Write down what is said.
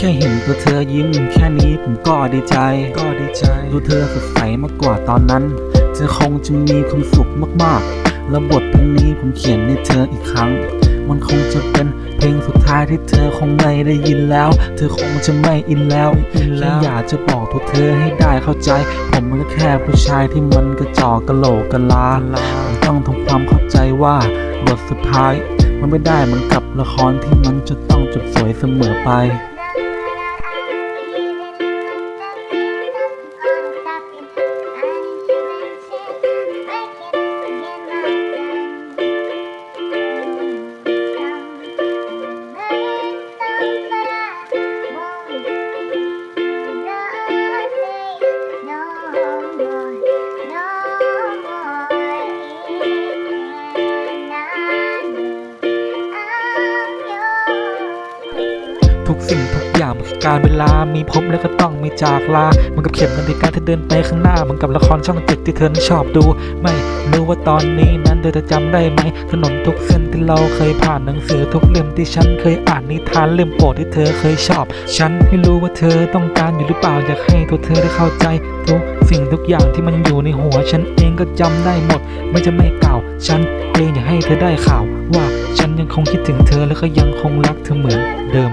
แค่เห็นตัวเธอยิ้มแค่นี้ผมก็ดีใจ ก็ดีใจ ดูเธอสดใสมากกว่าตอนนั้น เธอคงจะมีความสุขมากๆ แล้วบทเพลงนี้ผมเขียนให้เธออีกครั้ง มันคงจะเป็นเพลงสุดท้ายที่เธอคงไม่ได้ยินแล้ว เธอคงจะไม่อินแล้วแค่อยากจะบอกทุกเธอให้ได้เข้าใจ ผมมันก็แค่ผู้ชายที่มันกระจอกกระโหลกกะลาผมต้องทำความเข้าใจว่าบทสุดท้ายมันไม่ได้เหมือนกับละครที่มันจะต้องจบสวยเสมอไป ทุกสิ่งทุกอย่างมันคือการเวลา มีพบแล้วก็ต้องมีจากลา มันกับเข็มนาฬิกาที่เดินไปข้างหน้า มันกับละครช่องเจ็ดที่เธอนั้นชอบดู ไม่รู้ว่าตอนนี้นั้นเธอจะจำได้ไหม ถนนทุกเส้นที่เราเคยผ่านหนังสือทุกเล่มที่ฉันเคยอ่านนิทานเล่มโปรดที่เธอเคยชอบ ฉันไม่รู้ว่าเธอต้องการอยู่หรือเปล่าอยากให้ตัวเธอได้เข้าใจทุกสิ่งทุกอย่างที่มันอยู่ในหัว ฉันเองก็จำได้หมด ไม่จะไม่กล่าว ฉันเองอยากให้เธอได้ข่าว ว่าฉันยังคงคิดถึงเธอและก็ยังคงรักเธอเหมือนเดิม